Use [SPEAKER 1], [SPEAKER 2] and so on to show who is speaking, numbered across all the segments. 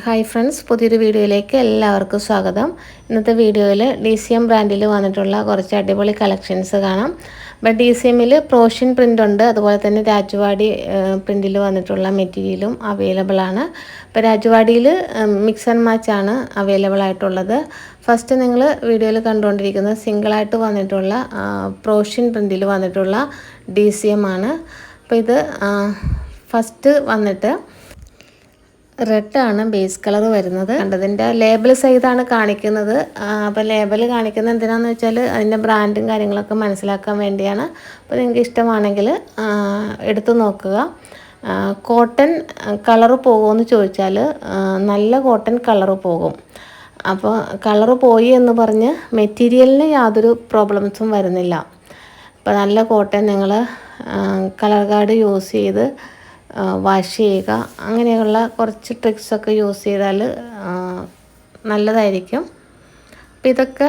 [SPEAKER 1] Hi friends പുതിയൊരു വീഡിയോയിലേക്ക് എല്ലാവർക്കും സ്വാഗതം. ഇന്നത്തെ വീഡിയോയിൽ ഡി സി എം ബ്രാൻഡിൽ വന്നിട്ടുള്ള കുറച്ച് അടിപൊളി കളക്ഷൻസ് കാണാം. അപ്പം ഡി സി എമ്മിൽ പ്രോഷ്യൻ പ്രിന്റ് ഉണ്ട് അതുപോലെ തന്നെ രാജവാടി പ്രിന്റിൽ വന്നിട്ടുള്ള മെറ്റീരിയലും അവൈലബിൾ ആണ്. അപ്പോൾ രാജവാടിയിൽ മിക്സ് ആൻഡ് മാച്ച് ആണ് അവൈലബിൾ ആയിട്ടുള്ളത്. ഫസ്റ്റ് നിങ്ങൾ വീഡിയോയിൽ കണ്ടുകൊണ്ടിരിക്കുന്നത് സിംഗിളായിട്ട് വന്നിട്ടുള്ള പ്രോഷ്യൻ പ്രിന്റിൽ വന്നിട്ടുള്ള ഡി സി എം ആണ്. അപ്പോൾ ഇത് ഫസ്റ്റ് വന്നിട്ട് റെഡ് ആണ് ബേസ് കളർ വരുന്നത്. കണ്ടതിന്റെ ലേബിൾ സഹിതമാണ് കാണിക്കുന്നത്. അപ്പോൾ ലേബിൾ കാണിക്കുന്നത് എന്തിനാന്ന് വെച്ചാൽ അതിന്റെ ബ്രാൻഡും കാര്യങ്ങളൊക്കെ മനസ്സിലാക്കാൻ വേണ്ടിയാണ്. അപ്പോൾ നിങ്ങൾക്ക് ഇഷ്ടമാണെങ്കിൽ എടുത്തു നോക്കുക. കോട്ടൺ കളർ പോകുമെന്ന് ചോദിച്ചാൽ നല്ല കോട്ടൺ കളർ പോകും. അപ്പോൾ കളർ പോയി എന്ന് പറഞ്ഞ് മെറ്റീരിയലിന് യാതൊരു പ്രോബ്ലംസും വരുന്നില്ല. അപ്പോൾ നല്ല കോട്ടൺ നിങ്ങൾ കളർ കാർഡ് യൂസ് ചെയ്ത് വാഷ് ചെയ്യുക. അങ്ങനെയുള്ള കുറച്ച് ട്രിക്സൊക്കെ യൂസ് ചെയ്താൽ നല്ലതായിരിക്കും. അപ്പം ഇതൊക്കെ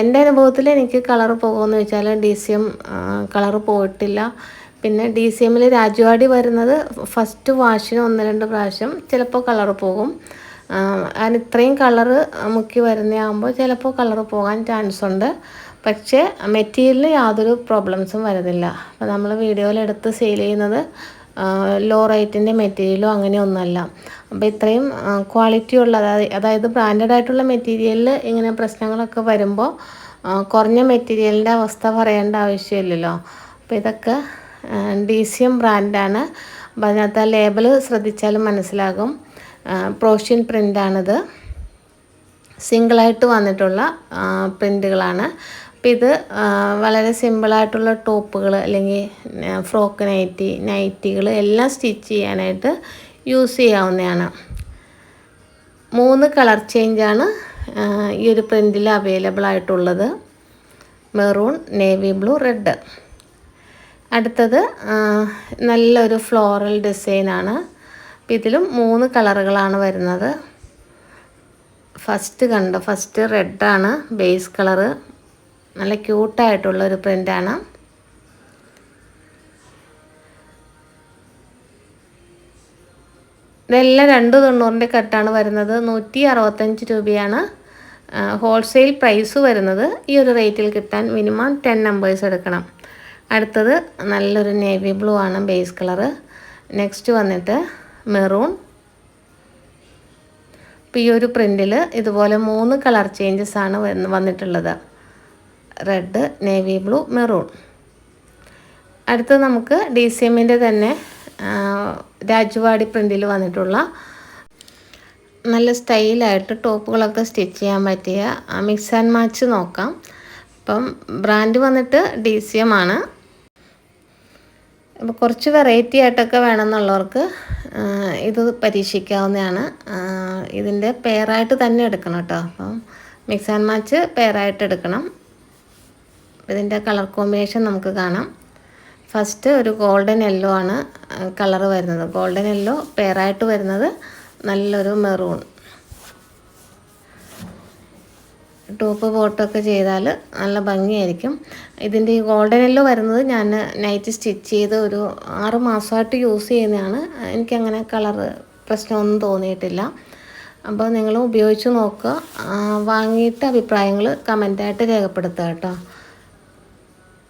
[SPEAKER 1] എന്റെ അനുഭവത്തിൽ എനിക്ക് കളർ പോകുമെന്ന് വെച്ചാൽ ഡി സി എം കളർ പോയിട്ടില്ല. പിന്നെ ഡി സി എമ്മിൽ രാജുവാടി വരുന്നത് ഫസ്റ്റ് വാഷിന് ഒന്ന് രണ്ട് പ്രാവശ്യം ചിലപ്പോൾ കളർ പോകും. അതിന് ഇത്രയും കളറ് മുക്കി വരുന്നതാകുമ്പോൾ ചിലപ്പോൾ കളർ പോകാൻ ചാൻസ് ഉണ്ട്. പക്ഷേ മെറ്റീരിയലിന് യാതൊരു പ്രോബ്ലംസും വരുന്നില്ല. അപ്പോൾ നമ്മൾ വീഡിയോയിലെടുത്ത് സെയിൽ ചെയ്യുന്നത് ലോ റേറ്റിന്റെ മെറ്റീരിയലോ അങ്ങനെ ഒന്നുമല്ല അപ്പോൾ ഇത്രയും ക്വാളിറ്റി ഉള്ള അതായത് ബ്രാൻഡഡ് ആയിട്ടുള്ള മെറ്റീരിയലിൽ ഇങ്ങനെ പ്രശ്നങ്ങളൊക്കെ വരുമ്പോൾ കുറഞ്ഞ മെറ്റീരിയലിന്റെ അവസ്ഥ പറയേണ്ട ആവശ്യമില്ലല്ലോ. അപ്പോൾ ഇതൊക്കെ ഡി സി എം ബ്രാൻഡാണ് അപ്പോൾ അതിനകത്ത് ആ ലേബൽ ശ്രദ്ധിച്ചാലും മനസ്സിലാകും. പ്രോഷ്യൻ പ്രിന്റാണിത് സിംഗിളായിട്ട് വന്നിട്ടുള്ള പ്രിന്റുകളാണ് അപ്പം ഇത് വളരെ സിമ്പിളായിട്ടുള്ള ടോപ്പുകൾ അല്ലെങ്കിൽ ഫ്രോക്ക് നൈറ്റി നൈറ്റികൾ എല്ലാം സ്റ്റിച്ച് ചെയ്യാനായിട്ട് യൂസ് ചെയ്യാവുന്നതാണ്. മൂന്ന് കളർ ചേഞ്ചാണ് ഈ ഒരു പ്രിന്റിൽ അവൈലബിൾ ആയിട്ടുള്ളത്. Maroon navy blue red. അടുത്തത് നല്ലൊരു ഫ്ലോറൽ ഡിസൈനാണ്. അപ്പം ഇതിലും മൂന്ന് കളറുകളാണ് വരുന്നത്. ഫസ്റ്റ് കണ്ട ഫസ്റ്റ് റെഡാണ് ബേസ് കളറ്. നല്ല ക്യൂട്ടായിട്ടുള്ള ഒരു പ്രിന്റാണ് ഇതെല്ലാം രണ്ട് തൊണ്ണൂറിന്റെ കട്ടാണ് വരുന്നത്. നൂറ്റി അറുപത്തഞ്ച് രൂപയാണ് ഹോൾസെയിൽ പ്രൈസ് വരുന്നത്. ഈ ഒരു റേറ്റിൽ കിട്ടാൻ മിനിമം ടെൻ നമ്പേഴ്സ് എടുക്കണം. അടുത്തത് നല്ലൊരു നേവി ബ്ലൂ ആണ് ബേസ് കളറ് നെക്സ്റ്റ് വന്നിട്ട് മെറൂൺ ഇപ്പോൾ ഈ ഒരു പ്രിന്റിൽ ഇതുപോലെ മൂന്ന് കളർ ചേഞ്ചസ് ആണ് വന്നിട്ടുള്ളത്. Red navy blue maroon. അടുത്ത് നമുക്ക് ഡി സി എമ്മിന്റെ തന്നെ രാജുവാടി പ്രിന്റിൽ വന്നിട്ടുള്ള നല്ല സ്റ്റൈലായിട്ട് ടോപ്പുകളൊക്കെ സ്റ്റിച്ച് ചെയ്യാൻ പറ്റിയ മിക്സ് ആൻഡ് മാച്ച് നോക്കാം. അപ്പം ബ്രാൻഡ് വന്നിട്ട് ഡി സി എം ആണ്. അപ്പോൾ കുറച്ച് വെറൈറ്റി ആയിട്ടൊക്കെ വേണമെന്നുള്ളവർക്ക് ഇത് പരീക്ഷിക്കാവുന്നതാണ്. ഇതിന്റെ പെയറായിട്ട് തന്നെ എടുക്കണം കേട്ടോ. അപ്പം മിക്സ് ആൻഡ് മാച്ച് പെയറായിട്ട് എടുക്കണം. ഇതിന്റെ കളർ കോമ്പിനേഷൻ നമുക്ക് കാണാം. ഫസ്റ്റ് ഒരു ഗോൾഡൻ യെല്ലോ ആണ് കളർ വരുന്നത്. ഗോൾഡൻ യെല്ലോ പെയറായിട്ട് വരുന്നത് നല്ലൊരു മെറൂൺ. ടോപ്പ് ബോട്ടൊക്കെ ചെയ്താൽ നല്ല ഭംഗിയായിരിക്കും. ഇതിന്റെ ഈ ഗോൾഡൻ യെല്ലോ വരുന്നത് ഞാൻ നൈറ്റ് സ്റ്റിച്ച് ചെയ്ത് ഒരു ആറ് മാസമായിട്ട് യൂസ് ചെയ്യുന്നതാണ്. എനിക്കങ്ങനെ കളർ പ്രശ്നമൊന്നും തോന്നിയിട്ടില്ല. അപ്പോൾ നിങ്ങൾ ഉപയോഗിച്ച് നോക്കുക. വാങ്ങിയിട്ട് അഭിപ്രായങ്ങൾ കമന്റായിട്ട് രേഖപ്പെടുത്തുക കേട്ടോ.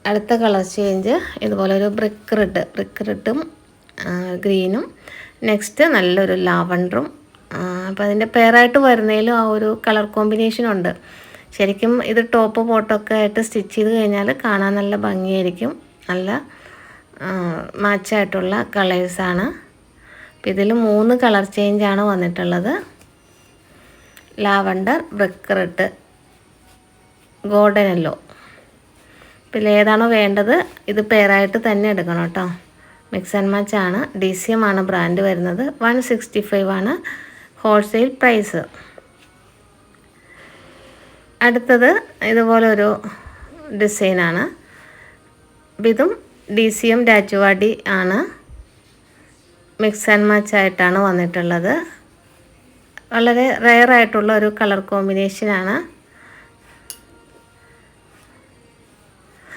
[SPEAKER 1] അടുത്ത കളർ ചേഞ്ച് ഇതുപോലെ ഒരു ബ്രിക്ക് റെഡ് ബ്രിക്ക് റെഡും ഗ്രീനും. നെക്സ്റ്റ് നല്ലൊരു ലാവണ്ടറും. അപ്പോൾ അതിന്റെ പെയറായിട്ട് വരുന്നതിലും ആ ഒരു കളർ കോമ്പിനേഷൻ ഉണ്ട്. ശരിക്കും ഇത് ടോപ്പ് പോട്ടൊക്കെ ആയിട്ട് സ്റ്റിച്ച് ചെയ്ത് കഴിഞ്ഞാൽ കാണാൻ നല്ല ഭംഗിയായിരിക്കും. നല്ല മാച്ചായിട്ടുള്ള കളേഴ്സാണ് അപ്പം ഇതിൽ മൂന്ന് കളർ ചേഞ്ചാണ് വന്നിട്ടുള്ളത്. Lavender brick red golden yellow. ഇതിൽ ഏതാണോ വേണ്ടത് ഇത് പെയറായിട്ട് തന്നെ എടുക്കണം കേട്ടോ. മിക്സ് ആൻഡ് മാച്ച് ആണ്. ഡി സി എം ആണ് ബ്രാൻഡ് വരുന്നത്. വൺ സിക്സ്റ്റി ഫൈവ് ആണ് ഹോൾസെയിൽ പ്രൈസ് അടുത്തത് ഇതുപോലെ ഒരു ഡിസൈനാണ് ഇതും ഡി സി എം രാജുവാടി ആണ്. മിക്സ് ആൻഡ് മാച്ച് ആയിട്ടാണ് വന്നിട്ടുള്ളത്. വളരെ റയറായിട്ടുള്ള ഒരു കളർ കോമ്പിനേഷനാണ്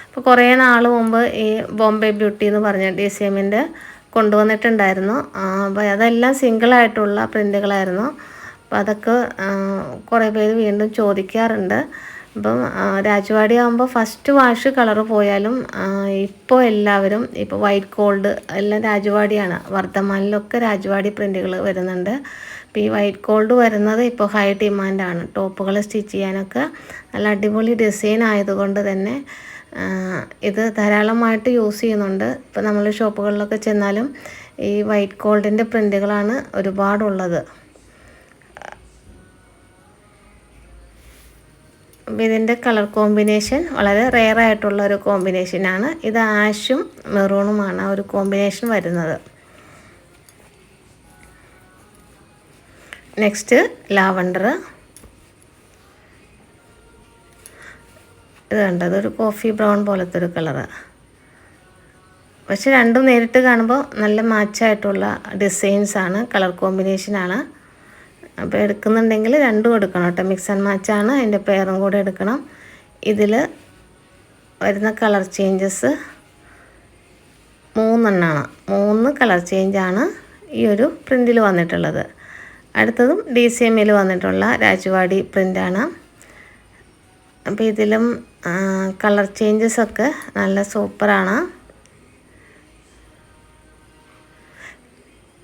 [SPEAKER 1] അപ്പോൾ കുറേ നാൾ മുമ്പ് ഈ ബോംബെ ബ്യൂട്ടി എന്ന് പറഞ്ഞ ഡി സി എമ്മിന്റെ കൊണ്ടുവന്നിട്ടുണ്ടായിരുന്നു അപ്പോൾ അതെല്ലാം സിംഗിളായിട്ടുള്ള പ്രിന്റുകളായിരുന്നു അപ്പോൾ അതൊക്കെ കുറേ പേര് വീണ്ടും ചോദിക്കാറുണ്ട്. അപ്പം രാജവാടി ആകുമ്പോൾ ഫസ്റ്റ് വാഷ് കളർ പോയാലും ഇപ്പോൾ എല്ലാവരും ഇപ്പോൾ വൈറ്റ് ഗോൾഡ് എല്ലാം രാജവാടിയാണ്. വർദ്ധമാനിലൊക്കെ രാജവാടി പ്രിന്റുകൾ വരുന്നുണ്ട്. അപ്പോൾ ഈ വൈറ്റ് ഗോൾഡ് വരുന്നത് ഇപ്പോൾ ഹൈ ഡിമാൻഡാണ് ടോപ്പുകൾ സ്റ്റിച്ച് ചെയ്യാനൊക്കെ നല്ല അടിപൊളി ഡിസൈൻ ആയതുകൊണ്ട് തന്നെ ഇത് ധാരാളമായിട്ട് യൂസ് ചെയ്യുന്നുണ്ട്. ഇപ്പോൾ നമ്മൾ ഷോപ്പുകളിലൊക്കെ ചെന്നാലും ഈ വൈറ്റ് ഗോൾഡിന്റെ പ്രിന്റുകളാണ് ഒരുപാടുള്ളത്. ഇതിന്റെ കളർ കോമ്പിനേഷൻ വളരെ റെയർ ആയിട്ടുള്ള ഒരു കോമ്പിനേഷനാണ് ഇത് ആഷും മെറൂണുമാണ് ഒരു കോമ്പിനേഷൻ വരുന്നത്. നെക്സ്റ്റ് ലാവണ്ടർ ഇത് കണ്ടത് ഒരു കോഫി ബ്രൗൺ പോലത്തെ ഒരു കളറാണ് പക്ഷെ രണ്ടും നേരിട്ട് കാണുമ്പോൾ നല്ല മാച്ചായിട്ടുള്ള ഡിസൈൻസാണ് കളർ കോമ്പിനേഷനാണ് അപ്പോൾ എടുക്കുന്നുണ്ടെങ്കിൽ രണ്ടും എടുക്കണം കേട്ടോ. മിക്സ് ആൻഡ് മാച്ചാണ് അതിന്റെ പേറും കൂടെ എടുക്കണം. ഇതിൽ വരുന്ന കളർ ചേഞ്ചസ് മൂന്നെണ്ണമാണ് മൂന്ന് കളർ ചേഞ്ചാണ് ഈ ഒരു പ്രിന്റിൽ വന്നിട്ടുള്ളത്. അടുത്തതും ഡി സി എമ്മിൽ വന്നിട്ടുള്ള രാജവാടി പ്രിന്റാണ് അപ്പോൾ ഇതിലും കളർ ചേഞ്ചസ് ഒക്കെ നല്ല സൂപ്പറാണ്.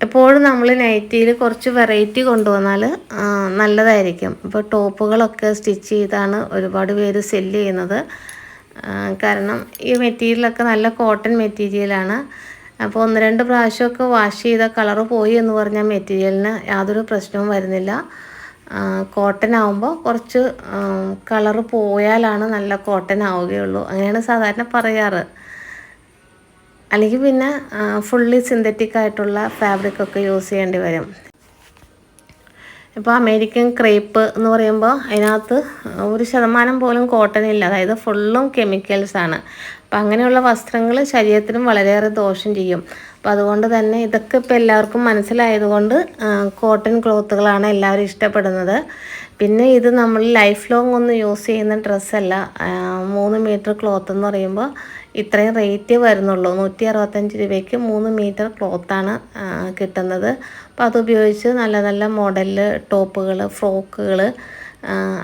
[SPEAKER 1] എപ്പോഴും നമ്മൾ നൈറ്റിയിൽ കുറച്ച് വെറൈറ്റി കൊണ്ടുവന്നാൽ നല്ലതായിരിക്കും. അപ്പോൾ ടോപ്പുകളൊക്കെ സ്റ്റിച്ച് ചെയ്താണ് ഒരുപാട് പേര് സെല്ല് ചെയ്യുന്നത്. കാരണം ഈ മെറ്റീരിയലൊക്കെ നല്ല കോട്ടൺ മെറ്റീരിയലാണ്. അപ്പോൾ ഒന്ന് രണ്ട് പ്രാവശ്യമൊക്കെ വാഷ് ചെയ്ത കളറ് പോയി എന്ന് പറഞ്ഞാൽ മെറ്റീരിയലിന് യാതൊരു പ്രശ്നവും വരുന്നില്ല. കോട്ടൺ ആവുമ്പോൾ കുറച്ച് കളറ് പോയാലാണ് നല്ല കോട്ടൺ ആവുകയുള്ളൂ. അങ്ങനെയാണ് സാധാരണ പറയാറ്. അല്ലെങ്കിൽ പിന്നെ ഫുള്ളി സിന്തറ്റിക് ആയിട്ടുള്ള ഫാബ്രിക് ഒക്കെ യൂസ് ചെയ്യേണ്ടി വരും. ഇപ്പോൾ അമേരിക്കൻ ക്രേപ്പ് എന്ന് പറയുമ്പോൾ അതിനകത്ത് ഒരു ശതമാനം പോലും കോട്ടൺ ഇല്ല. അതായത് ഫുള്ളും കെമിക്കൽസാണ് അപ്പം അങ്ങനെയുള്ള വസ്ത്രങ്ങൾ ശരീരത്തിനും വളരെയേറെ ദോഷം ചെയ്യും. അപ്പോൾ അതുകൊണ്ട് തന്നെ ഇതൊക്കെ ഇപ്പോൾ എല്ലാവർക്കും മനസ്സിലായതുകൊണ്ട് കോട്ടൺ ക്ലോത്തുകളാണ് എല്ലാവരും ഇഷ്ടപ്പെടുന്നത്. പിന്നെ ഇത് നമ്മൾ ലൈഫ് ലോങ് ഒന്നും യൂസ് ചെയ്യുന്ന ഡ്രസ്സല്ല മൂന്ന് മീറ്റർ ക്ലോത്ത് എന്ന് പറയുമ്പോൾ ഇത്രയും റേറ്റ് വരുന്നുള്ളൂ. നൂറ്റി അറുപത്തഞ്ച് രൂപയ്ക്ക് മൂന്ന് മീറ്റർ ക്ലോത്താണ് കിട്ടുന്നത്. അപ്പോൾ അതുപയോഗിച്ച് നല്ല നല്ല മോഡലിൽ ടോപ്പുകൾ ഫ്രോക്കുകൾ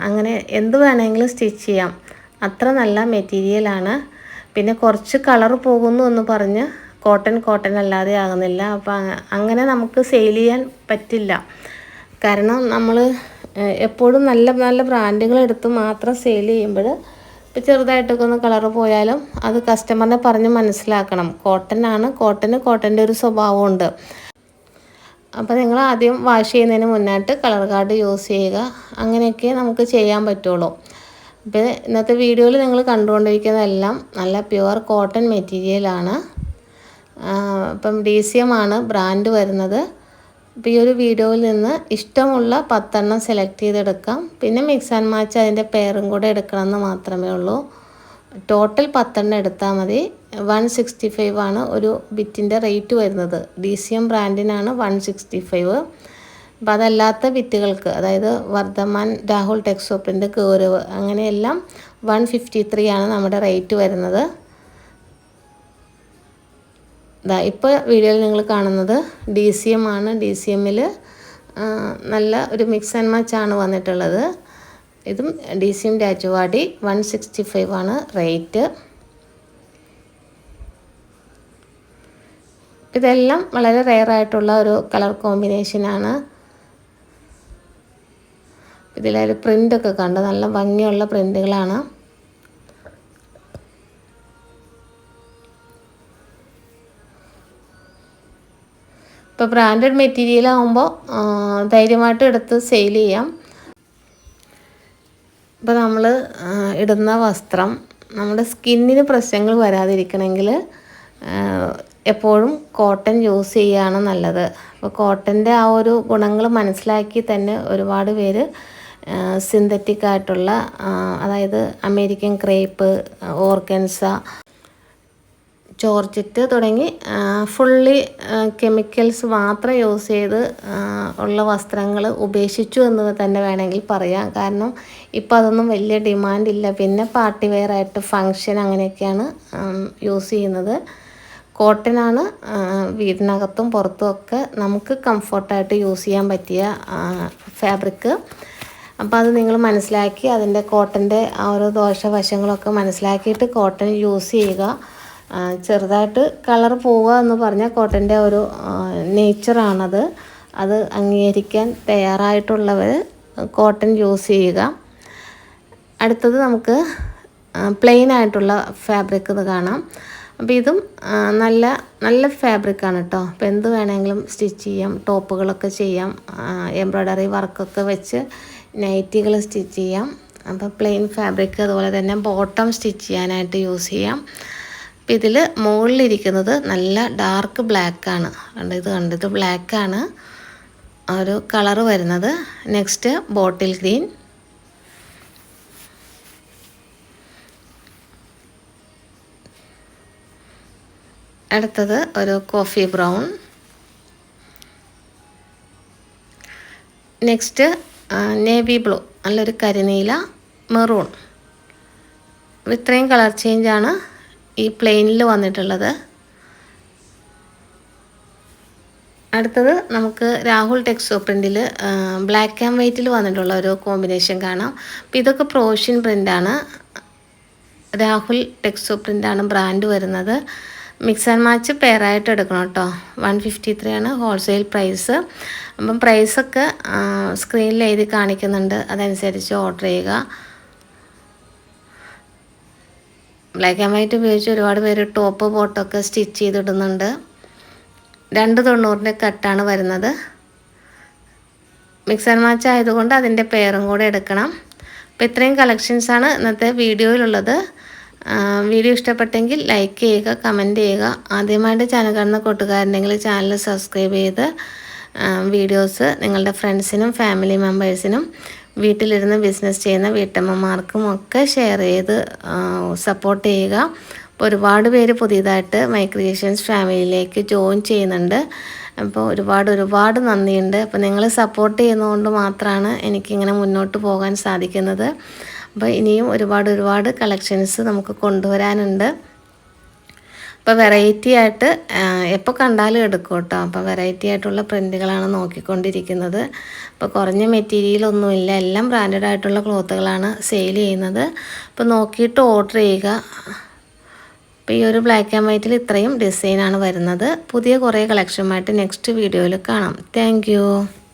[SPEAKER 1] അങ്ങനെ എന്ത് വേണമെങ്കിലും സ്റ്റിച്ച് ചെയ്യാം. അത്ര നല്ല മെറ്റീരിയലാണ് പിന്നെ കുറച്ച് കളർ പോകുന്നു എന്ന് പറഞ്ഞ് കോട്ടൺ കോട്ടൺ അല്ലാതെ ആകുന്നില്ല. അപ്പോൾ അങ്ങനെ നമുക്ക് സെയിൽ ചെയ്യാൻ പറ്റില്ല. കാരണം നമ്മൾ എപ്പോഴും നല്ല നല്ല ബ്രാൻഡുകൾ എടുത്ത് മാത്രം സെയിൽ ചെയ്യുമ്പോൾ ഇപ്പോൾ ചെറുതായിട്ടൊക്കെ ഒന്ന് കളറ് പോയാലും അത് കസ്റ്റമറിനെ പറഞ്ഞ് മനസ്സിലാക്കണം. കോട്ടൺ ആണ് കോട്ടന് കോട്ടന്റെ ഒരു സ്വഭാവമുണ്ട് അപ്പോൾ നിങ്ങൾ ആദ്യം വാഷ് ചെയ്യുന്നതിന് മുന്നായിട്ട് കളർ കാർഡ് യൂസ് ചെയ്യുക. അങ്ങനെയൊക്കെ നമുക്ക് ചെയ്യാൻ പറ്റുള്ളൂ. അപ്പോൾ ഇന്നത്തെ വീഡിയോയിൽ നിങ്ങൾ കണ്ടുകൊണ്ടിരിക്കുന്നതെല്ലാം നല്ല പ്യുവർ കോട്ടൺ മെറ്റീരിയലാണ് ഇപ്പം ഡി സി എം ആണ് ബ്രാൻഡ് വരുന്നത്. അപ്പോൾ ഈ ഒരു വീഡിയോയിൽ നിന്ന് ഇഷ്ടമുള്ള പത്തെണ്ണം സെലക്ട് ചെയ്തെടുക്കാം. പിന്നെ മിക്സ് ആൻഡ് മാച്ച് അതിന്റെ പേരും കൂടെ എടുക്കണമെന്ന് മാത്രമേ ഉള്ളൂ. ടോട്ടൽ പത്തെണ്ണം എടുത്താൽ മതി. വൺ സിക്സ്റ്റി ഫൈവ് ആണ് ഒരു ബിറ്റിന്റെ റേറ്റ് വരുന്നത്. ഡി സി എം ബ്രാൻഡിനാണ് വൺ സിക്സ്റ്റി ഫൈവ്. അപ്പോൾ അതല്ലാത്ത ബിറ്റുകൾക്ക് അതായത് വർദ്ധമാൻ രാഹുൽ ടെക്സോപ്പിന്റെ ഗൗരവ് അങ്ങനെയെല്ലാം വൺ ഫിഫ്റ്റി ത്രീ ആണ് നമ്മുടെ റേറ്റ് വരുന്നത്. ഇതാ ഇപ്പോൾ വീഡിയോയിൽ നിങ്ങൾ കാണുന്നത് ഡി സി എം ആണ്. ഡി സി എമ്മിൽ നല്ല ഒരു മിക്സ് ആൻഡ് മാച്ച് ആണ് വന്നിട്ടുള്ളത്. ഇതും D C M Rajuvadi one sixty five ആണ് റേറ്റ് ഇതെല്ലാം വളരെ റെയർ ആയിട്ടുള്ള ഒരു കളർ കോമ്പിനേഷനാണ് ഇതിലൊരു പ്രിന്റൊക്കെ കണ്ട് നല്ല ഭംഗിയുള്ള പ്രിന്റുകളാണ് ഇപ്പോൾ ബ്രാൻഡഡ് മെറ്റീരിയൽ ആകുമ്പോൾ ധൈര്യമായിട്ട് എടുത്ത് സെയിൽ ചെയ്യാം. ഇപ്പോൾ നമ്മൾ ഇടുന്ന വസ്ത്രം നമ്മുടെ സ്കിന്നിന് പ്രശ്നങ്ങൾ വരാതിരിക്കണമെങ്കിൽ എപ്പോഴും കോട്ടൺ യൂസ് ചെയ്യുകയാണ് നല്ലത്. അപ്പോൾ കോട്ടന്റെ ആ ഒരു ഗുണങ്ങൾ മനസ്സിലാക്കി തന്നെ ഒരുപാട് പേര് സിന്തറ്റിക് ആയിട്ടുള്ള അതായത് അമേരിക്കൻ ക്രേപ്പ് ഓർഗൻസ ജോർജറ്റ് തുടങ്ങി ഫുള്ളി കെമിക്കൽസ് മാത്രം യൂസ് ചെയ്ത് ഉള്ള വസ്ത്രങ്ങൾ ഉപേക്ഷിച്ചു എന്ന് തന്നെ വേണമെങ്കിൽ പറയാം. കാരണം ഇപ്പോൾ അതൊന്നും വലിയ ഡിമാൻഡ് ഇല്ല. പിന്നെ പാർട്ടി വെയർ ആയിട്ട് ഫങ്ഷൻ അങ്ങനെയൊക്കെയാണ് യൂസ് ചെയ്യുന്നത്. കോട്ടനാണ് വീടിനകത്തും പുറത്തും ഒക്കെ നമുക്ക് കംഫർട്ടായിട്ട് യൂസ് ചെയ്യാൻ പറ്റിയ ഫാബ്രിക്ക് അപ്പോൾ അത് നിങ്ങൾ മനസ്സിലാക്കി അതിന്റെ കോട്ടന്റെ ആ ഒരു ദോഷവശങ്ങളൊക്കെ മനസ്സിലാക്കിയിട്ട് കോട്ടൺ യൂസ് ചെയ്യുക. ചെറുതായിട്ട് കളർ പോവുക എന്ന് പറഞ്ഞാൽ കോട്ടന്റെ ഒരു നേച്ചറാണത്. അത് അംഗീകരിക്കാൻ തയ്യാറായിട്ടുള്ളവർ കോട്ടൺ യൂസ് ചെയ്യുക. അടുത്തത് നമുക്ക് പ്ലെയിൻ ആയിട്ടുള്ള ഫാബ്രിക് ഇത് കാണാം. അപ്പോൾ ഇതും നല്ല നല്ല ഫാബ്രിക്കാണ് കേട്ടോ. അപ്പോൾ എന്ത് വേണമെങ്കിലും സ്റ്റിച്ച് ചെയ്യാം ടോപ്പുകളൊക്കെ ചെയ്യാം എംബ്രോയ്ഡറി വർക്കൊക്കെ വെച്ച് നൈറ്റികൾ സ്റ്റിച്ച് ചെയ്യാം. അപ്പോൾ പ്ലെയിൻ ഫാബ്രിക് അതുപോലെ തന്നെ ബോട്ടം സ്റ്റിച്ച് ചെയ്യാനായിട്ട് യൂസ് ചെയ്യാം. അപ്പോൾ ഇതിൽ മുകളിലിരിക്കുന്നത് നല്ല ഡാർക്ക് ബ്ലാക്കാണ് കണ്ട് ഇത് കണ്ട്? ഇത് ബ്ലാക്കാണ് ഒരു കളറ് വരുന്നത്. നെക്സ്റ്റ് ബോട്ടിൽ ഗ്രീൻ അടുത്തത് ഒരു coffee brown next navy blue നല്ലൊരു കരിനീല മെറൂൺ ഇത്രയും കളർ ചേഞ്ചാണ് ഈ പ്ലെയിനിൽ വന്നിട്ടുള്ളത്. അടുത്തത് നമുക്ക് രാഹുൽ ടെക്സോ പ്രിന്റിൽ ബ്ലാക്ക് ആൻഡ് വൈറ്റിൽ വന്നിട്ടുള്ള ഒരു കോമ്പിനേഷൻ കാണാം. അപ്പം ഇതൊക്കെ പ്രോഷ്യൻ പ്രിന്റാണ് രാഹുൽ ടെക്സോ പ്രിന്റാണ് ബ്രാൻഡ് വരുന്നത്. മിക്സ് ആൻഡ് മാച്ച് പെയറായിട്ട് എടുക്കണം കേട്ടോ. വൺ ഫിഫ്റ്റി ത്രീ ആണ് ഹോൾസെയിൽ പ്രൈസ് അപ്പം പ്രൈസൊക്കെ സ്ക്രീനിൽ എഴുതി കാണിക്കുന്നുണ്ട്. അതനുസരിച്ച് ഓർഡർ ചെയ്യുക. ബ്ലാക്ക് ആൻഡ് വൈറ്റ് ഉപയോഗിച്ച് ഒരുപാട് പേര് ടോപ്പ് ബോട്ടൊക്കെ സ്റ്റിച്ച് ചെയ്തിടുന്നുണ്ട്. രണ്ട് തൊണ്ണൂറിന്റെ കട്ടാണ് വരുന്നത്. മിക്സ് ആൻഡ് മാച്ച് ആയതുകൊണ്ട് അതിന്റെ പേറും കൂടെ എടുക്കണം. അപ്പോൾ ഇത്രയും കളക്ഷൻസാണ് ഇന്നത്തെ വീഡിയോയിലുള്ളത്. വീഡിയോ ഇഷ്ടപ്പെട്ടെങ്കിൽ ലൈക്ക് ചെയ്യുക കമന്റ് ചെയ്യുക. ആദ്യമായിട്ട് ചാനൽ കാണുന്ന കൂട്ടുകാരുണ്ടെങ്കിൽ ചാനൽ സബ്സ്ക്രൈബ് ചെയ്ത് വീഡിയോസ് നിങ്ങളുടെ ഫ്രണ്ട്സിനും ഫാമിലി മെമ്പേഴ്സിനും വീട്ടിലിരുന്ന് ബിസിനസ് ചെയ്യുന്ന വീട്ടമ്മമാർക്കും ഒക്കെ ഷെയർ ചെയ്ത് സപ്പോർട്ട് ചെയ്യുക. ഒരുപാട് പേര് പുതിയതായിട്ട് മൈ ക്രിയേഷൻസ് ഫാമിലിയിലേക്ക് ജോയിൻ ചെയ്യുന്നുണ്ട്. അപ്പോൾ ഒരുപാട് ഒരുപാട് നന്ദിയുണ്ട്. അപ്പോൾ നിങ്ങൾ സപ്പോർട്ട് ചെയ്യുന്നതുകൊണ്ട് മാത്രമാണ് എനിക്കിങ്ങനെ മുന്നോട്ട് പോകാൻ സാധിക്കുന്നത്. അപ്പോൾ ഇനിയും ഒരുപാട് ഒരുപാട് കളക്ഷൻസ് നമുക്ക് കൊണ്ടുവരാനുണ്ട്. അപ്പോൾ വെറൈറ്റി ആയിട്ട് എപ്പോൾ കണ്ടാലും എടുക്കും കേട്ടോ. അപ്പോൾ വെറൈറ്റി ആയിട്ടുള്ള പ്രിന്റുകളാണ് നോക്കിക്കൊണ്ടിരിക്കുന്നത്. അപ്പോൾ കുറഞ്ഞ മെറ്റീരിയലൊന്നുമില്ല എല്ലാം ബ്രാൻഡഡ് ആയിട്ടുള്ള ക്ലോത്തുകളാണ് സെയിൽ ചെയ്യുന്നത്. അപ്പോൾ നോക്കിയിട്ട് ഓർഡർ ചെയ്യുക. അപ്പോൾ ഈ ഒരു ബ്ലാക്ക് ആൻഡ് വൈറ്റിൽ ഇത്രയും ഡിസൈനാണ് വരുന്നത്. പുതിയ കുറേ കളക്ഷനുമായിട്ട് നെക്സ്റ്റ് വീഡിയോയിൽ കാണാം. താങ്ക്